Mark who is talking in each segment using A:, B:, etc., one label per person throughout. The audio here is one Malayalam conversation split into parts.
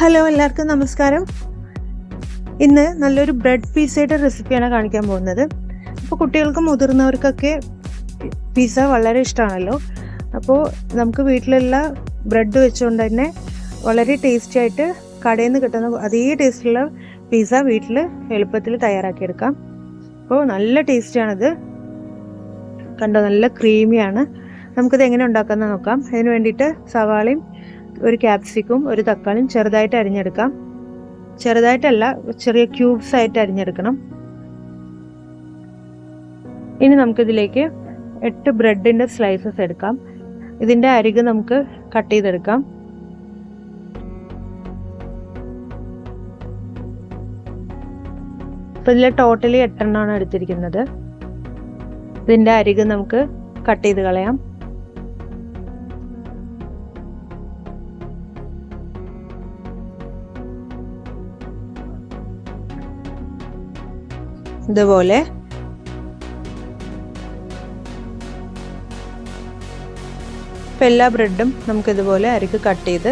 A: ഹലോ എല്ലാവർക്കും നമസ്കാരം. ഇന്ന് നല്ലൊരു ബ്രെഡ് പിസയുടെ റെസിപ്പിയാണ് കാണിക്കാൻ പോകുന്നത്. അപ്പോൾ കുട്ടികൾക്കും മുതിർന്നവർക്കൊക്കെ പീസ വളരെ ഇഷ്ടമാണല്ലോ അപ്പോൾ നമുക്ക് വീട്ടിലുള്ള ബ്രെഡ് വെച്ചുകൊണ്ട് തന്നെ വളരെ ടേസ്റ്റി ആയിട്ട് കടയിൽ നിന്ന് കിട്ടുന്ന അതേ ടേസ്റ്റുള്ള പിസ്സ വീട്ടിൽ എളുപ്പത്തിൽ തയ്യാറാക്കിയെടുക്കാം. അപ്പോൾ നല്ല ടേസ്റ്റിയാണിത് കണ്ടോ നല്ല ക്രീമിയാണ് നമുക്കിത് എങ്ങനെ ഉണ്ടാക്കാമെന്ന് നോക്കാം. അതിന് വേണ്ടിയിട്ട് സവാളയും ഒരു ക്യാപ്സിക്കും ഒരു തക്കാളിയും ചെറുതായിട്ട് അരിഞ്ഞെടുക്കാം. ചെറുതായിട്ടല്ല ചെറിയ ക്യൂബ്സ് ആയിട്ട് അരിഞ്ഞെടുക്കണം. ഇനി നമുക്കിതിലേക്ക് എട്ട് ബ്രെഡിന്റെ സ്ലൈസസ് എടുക്കാം. ഇതിന്റെ അരിക് നമുക്ക് കട്ട് ചെയ്തെടുക്കാം. അപ്പോൾ ഇതിൽ ടോട്ടലി എട്ടെണ്ണമാണ് എടുത്തിരിക്കുന്നത്. ഇതിന്റെ അരിക് നമുക്ക് കട്ട് ചെയ്ത് കളയാം. ഇതുപോലെ. ഇപ്പം എല്ലാ ബ്രെഡും നമുക്കിതുപോലെ അരിക്ക് കട്ട് ചെയ്ത്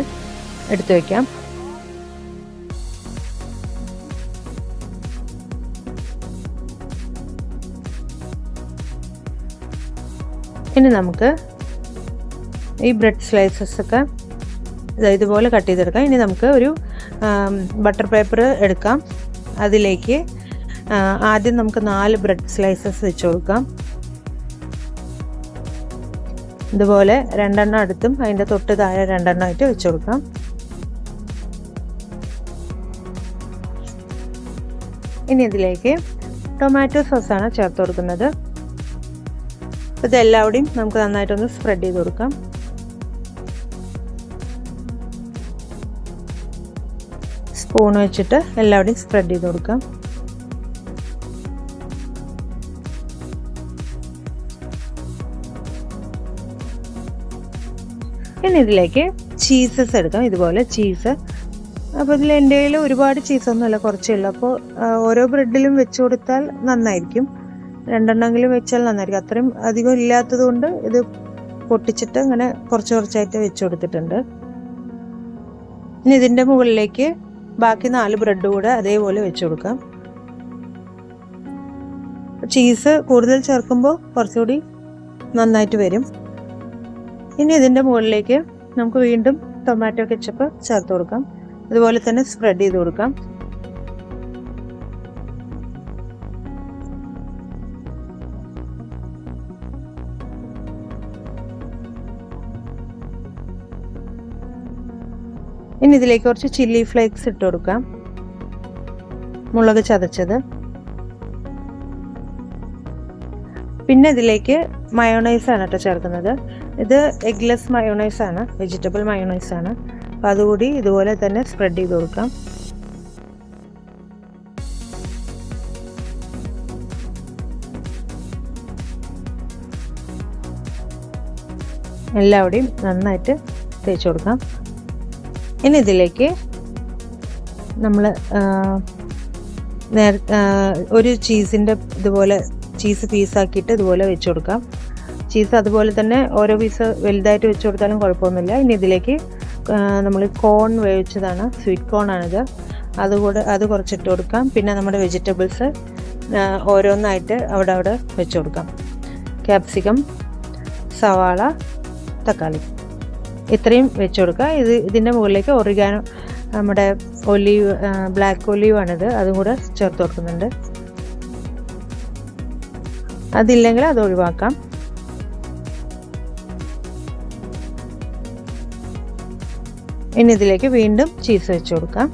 A: എടുത്തു വയ്ക്കാം ഇനി നമുക്ക് ഈ ബ്രെഡ് സ്ലൈസസ് ഒക്കെ ഇതുപോലെ കട്ട് ചെയ്തെടുക്കാം. ഇനി നമുക്ക് ഒരു ബട്ടർ പേപ്പർ എടുക്കാം. അതിലേക്ക് ആദ്യം നമുക്ക് നാല് ബ്രെഡ് സ്ലൈസസ് വെച്ച് കൊടുക്കാം. ഇതുപോലെ രണ്ടെണ്ണം അടുത്തും അതിന്റെ തൊട്ട് താഴെ രണ്ടെണ്ണം ആയിട്ട് വെച്ച് കൊടുക്കാം. ഇനി ഇതിലേക്ക് ടൊമാറ്റോ സോസാണ് ചേർത്ത് കൊടുക്കുന്നത്. ഇതെല്ലാവിടെയും നമുക്ക് നന്നായിട്ടൊന്ന് സ്പ്രെഡ് ചെയ്ത് കൊടുക്കാം. സ്പൂൺ വെച്ചിട്ട് എല്ലാവിടെയും സ്പ്രെഡ് ചെയ്ത് കൊടുക്കാം. ഇനി ഇതിലേക്ക് ചീസസ് എടുക്കാം. ഇതുപോലെ ചീസ് അപ്പോൾ ഇതിൽ എന്റെ കയ്യിൽ ഒരുപാട് ചീസൊന്നുമല്ല കുറച്ചേ ഉള്ളൂ. അപ്പോൾ ഓരോ ബ്രെഡിലും വെച്ച് കൊടുത്താൽ നന്നായിരിക്കും. രണ്ടെണ്ണമെങ്കിലും വെച്ചാൽ നന്നായിരിക്കും. അത്രയും അധികം ഇല്ലാത്തത് കൊണ്ട് ഇത് പൊട്ടിച്ചിട്ട് അങ്ങനെ കുറച്ച് കുറച്ചായിട്ട് വെച്ച് കൊടുത്തിട്ടുണ്ട്. ഇനി ഇതിന്റെ മുകളിലേക്ക് ബാക്കി നാല് ബ്രെഡ് കൂടെ അതേപോലെ വെച്ച് കൊടുക്കാം. ചീസ് കൂടുതൽ ചേർക്കുമ്പോൾ കുറച്ചുകൂടി നന്നായിട്ട് വരും. ഇനി ഇതിന്റെ മുകളിലേക്ക് നമുക്ക് വീണ്ടും ടൊമാറ്റോ കെച്ചപ്പ് ചേർത്ത് കൊടുക്കാം. അതുപോലെ തന്നെ സ്പ്രെഡ് ചെയ്ത് കൊടുക്കാം. ഇനി ഇതിലേക്ക് കുറച്ച് ചില്ലി ഫ്ലേക്സ് ഇട്ട് കൊടുക്കാം. മുളക് ചതച്ചത്. പിന്നെ ഇതിലേക്ക് മയോണൈസ് ആണ് കേട്ടോ ചേർക്കുന്നത്. ഇത് എഗ്ലെസ് മയോണൈസാണ് വെജിറ്റബിൾ മയോണൈസാണ്. അപ്പോൾ അതുകൂടി ഇതുപോലെ തന്നെ സ്പ്രെഡ് ചെയ്ത് കൊടുക്കാം. എല്ലാവിടെയും നന്നായിട്ട് തേച്ച് കൊടുക്കാം. ഇനി ഇതിലേക്ക് നമ്മൾ നേര ഒരു ചീസിന്റെ ഇതുപോലെ ചീസ് പീസാക്കിയിട്ട് ഇതുപോലെ വെച്ച് കൊടുക്കാം. ചീസ് അതുപോലെ തന്നെ ഓരോ പീസ് വലുതായിട്ട് വെച്ച് കൊടുത്താലും കുഴപ്പമൊന്നുമില്ല. ഇനി ഇതിലേക്ക് നമ്മൾ കോൺ വേവിച്ചതാണ്. സ്വീറ്റ് കോൺ ആണിത്. അതുകൂടെ അത് കുറച്ചിട്ട് കൊടുക്കാം. പിന്നെ നമ്മുടെ വെജിറ്റബിൾസ് ഓരോന്നായിട്ട് അവിടെ അവിടെ വെച്ച് കൊടുക്കാം. ക്യാപ്സിക്കം സവാള തക്കാളി. ഇത്രയും വെച്ച് കൊടുക്കുക. ഇത് ഇതിന്റെ മുകളിലേക്ക് ഒറിഗാനോ നമ്മുടെ ഒലീവ് ബ്ലാക്ക് ഒലീവ് ആണിത്. അതും കൂടെ ചേർത്ത് കൊടുക്കുന്നുണ്ട്. അതില്ലെങ്കിൽ അത് ഒഴിവാക്കാം. ഇനി ഇതിലേക്ക് വീണ്ടും ചീസ് വെച്ച് കൊടുക്കാം.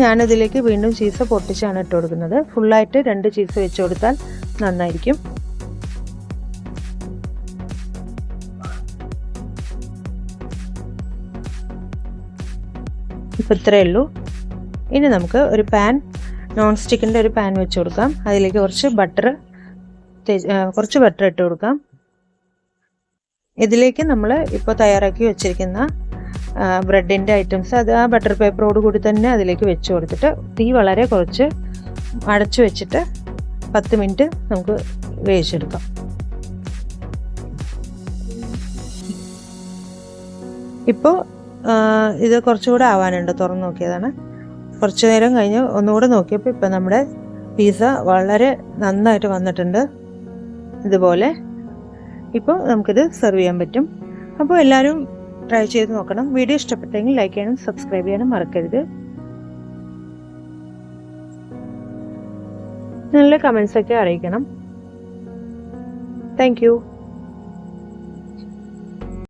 A: ഞാനിതിലേക്ക് വീണ്ടും ചീസ് പൊട്ടിച്ചാണ് ഇട്ട് കൊടുക്കുന്നത്. ഫുള്ളായിട്ട് രണ്ട് ചീസ് വെച്ച് കൊടുത്താൽ നന്നായിരിക്കും. ഇപ്പം ഇത്രയേ ഉള്ളൂ. ഇനി നമുക്ക് ഒരു പാൻ നോൺ സ്റ്റിക്കിന്റെ ഒരു പാൻ വെച്ച് കൊടുക്കാം. അതിലേക്ക് കുറച്ച് ബട്ടർ കുറച്ച് ബട്ടർ ഇട്ട് കൊടുക്കാം. ഇതിലേക്ക് നമ്മൾ ഇപ്പോൾ തയ്യാറാക്കി വെച്ചിരിക്കുന്ന ബ്രെഡിന്റെ ഐറ്റംസ് അത് ആ ബട്ടർ പേപ്പറോട് കൂടി തന്നെ അതിലേക്ക് വെച്ച് കൊടുത്തിട്ട് തീ വളരെ കുറച്ച് അടച്ചു വെച്ചിട്ട് പത്ത് മിനിറ്റ് നമുക്ക് വേവിച്ചെടുക്കാം. ഇപ്പോൾ ഇത് കുറച്ചുകൂടെ ആവാനുണ്ട് തുറന്ന് നോക്കിയതാണ്. കുറച്ച് നേരം കഴിഞ്ഞ് ഒന്നുകൂടെ നോക്കിയപ്പോൾ ഇപ്പം നമ്മുടെ പിസ്സ വളരെ നന്നായിട്ട് വന്നിട്ടുണ്ട്. ഇതുപോലെ. ഇപ്പോൾ നമുക്കിത് സെർവ് ചെയ്യാൻ പറ്റും. അപ്പോൾ എല്ലാവരും ട്രൈ ചെയ്ത് നോക്കണം. വീഡിയോ ഇഷ്ടപ്പെട്ടെങ്കിൽ ലൈക്ക് ചെയ്യാനും സബ്സ്ക്രൈബ് ചെയ്യാനും മറക്കരുത്. നല്ല കമൻസ് ഒക്കെ അറിയിക്കണം. താങ്ക്